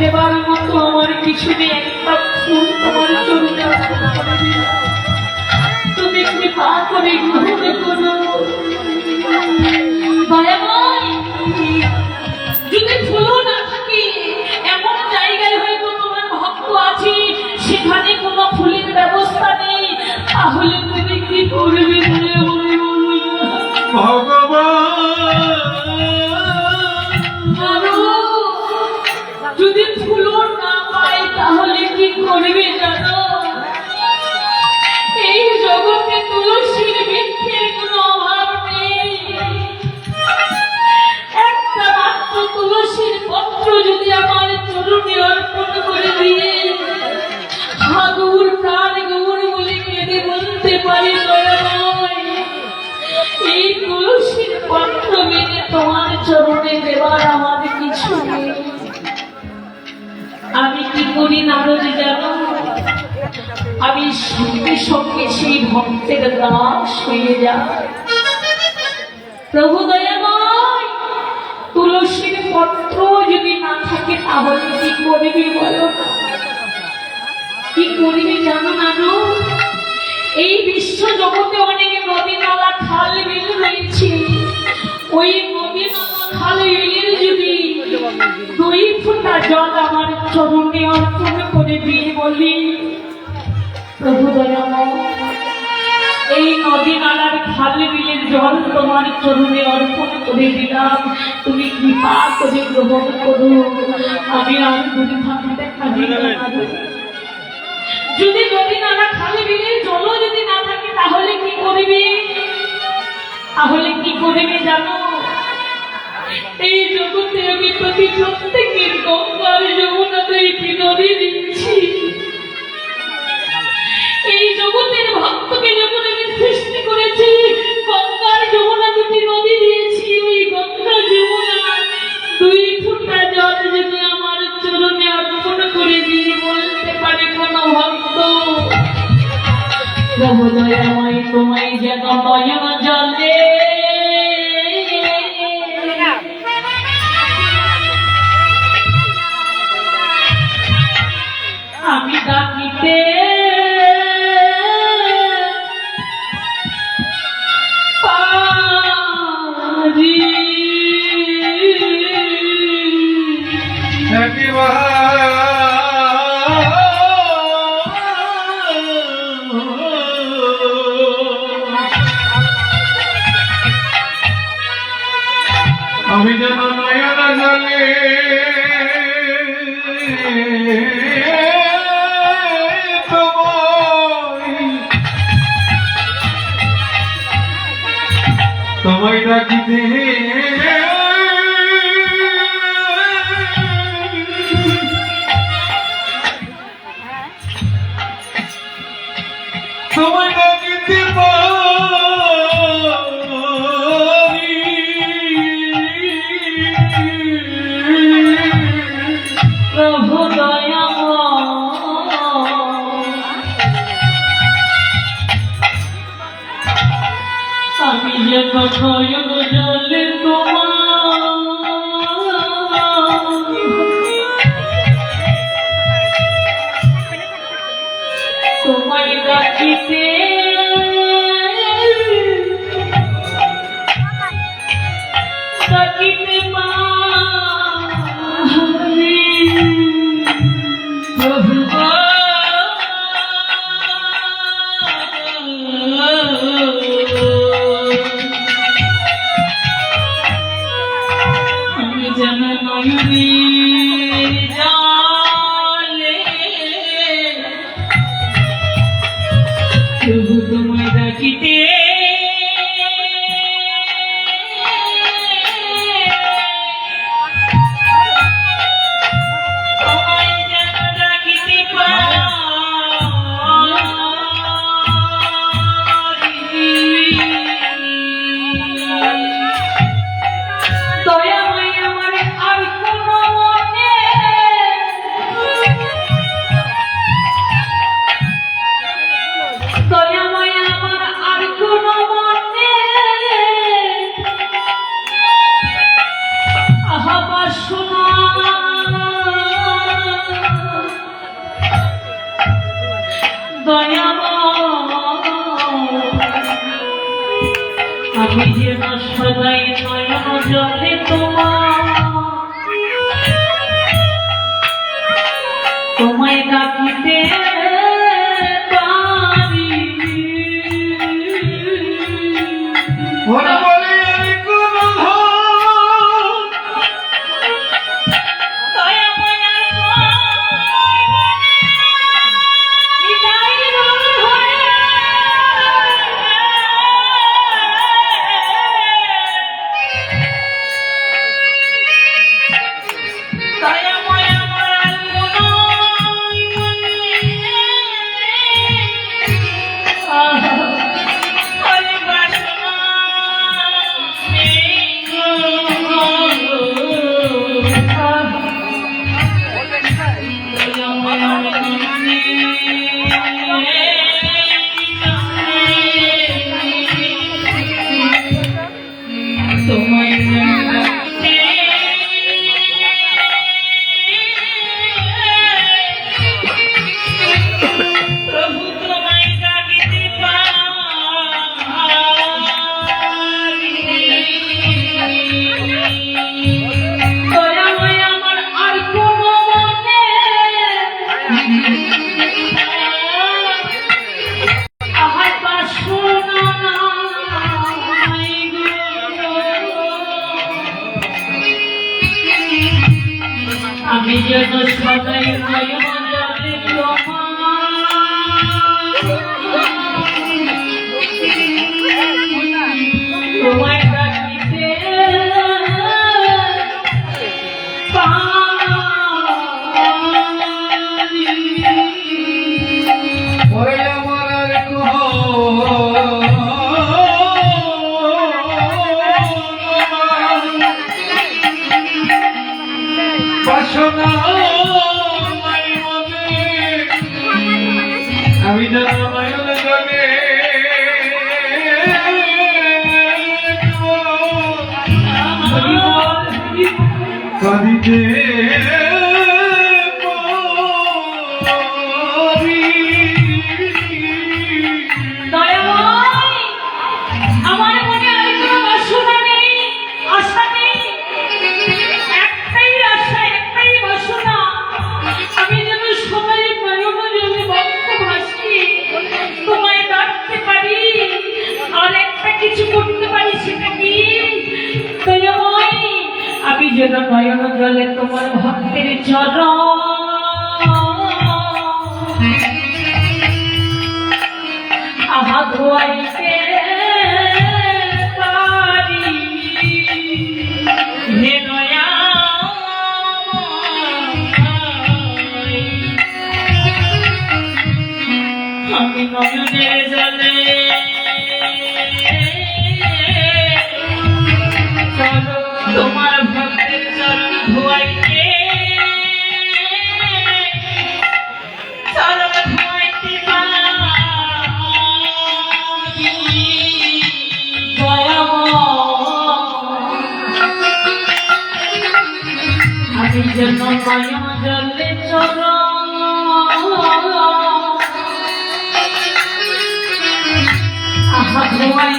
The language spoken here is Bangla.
দেবার মতো আমার কিছু নেই। ফুল। তুমি কৃপা করে গ্রহণ করো যদি ফুলও না থাকে, এমন জায়গায় হয়তো তোমার ভক্ত আছে, সেখানে কোনো ফুলের ব্যবস্থা নেই। তাহলে তুমি কি করবে ভগবান! যদি ফুলও না পাই তাহলে কি করবে জানো কি করি নারদ জানো আমি সঙ্গে সঙ্গে সেই ভক্তের দাস হয়ে যা প্রভু দয়াময়, তুলসীর পত্র যদি না থাকে, তাহলে কি করবি বলো কি করবি জানো না গো? এই বিশ্ব জগতে অনেক নদী নালা খাল বিল রয়েছে ওই নদী নালা খাল যদি দুই ফোঁটা জল আমার এই নদী নালার খাল বিলের জল তোমার চরণে অর্পণ করে দিলাম। তুমি কৃপা করে গ্রহণ করো। আমি যদি নদী নালা খালি বিলের জলও যদি না থাকে, তাহলে কি করবি? তাহলে কি করবি জানো? এই জগতে আমি প্রতি প্রত্যেকের গঙ্গার যমুনা দুইটি নদী দিচ্ছি। এই জগতের ভক্তকে যখন আমি সৃষ্টি করেছি, গঙ্গার যমুনা দুটি নদী দিয়েছি, ওই গঙ্গা যমুনা দুই ফুটা জল যদি আমার চরণে অর্পণ করে দিয়ে বলতে পারে কোন ভক্ত। তোমায় যেন নয়ন আমি ডাকিতে তোমায় ডাকিতে তোমায় যেন জলে তোমার কাঁদিতে যেন নয়ন জলে তোমার ভক্তের চরণ আহা ধোয়াইতে যেন মায়া জলে চরণ। আহা ধোয়াই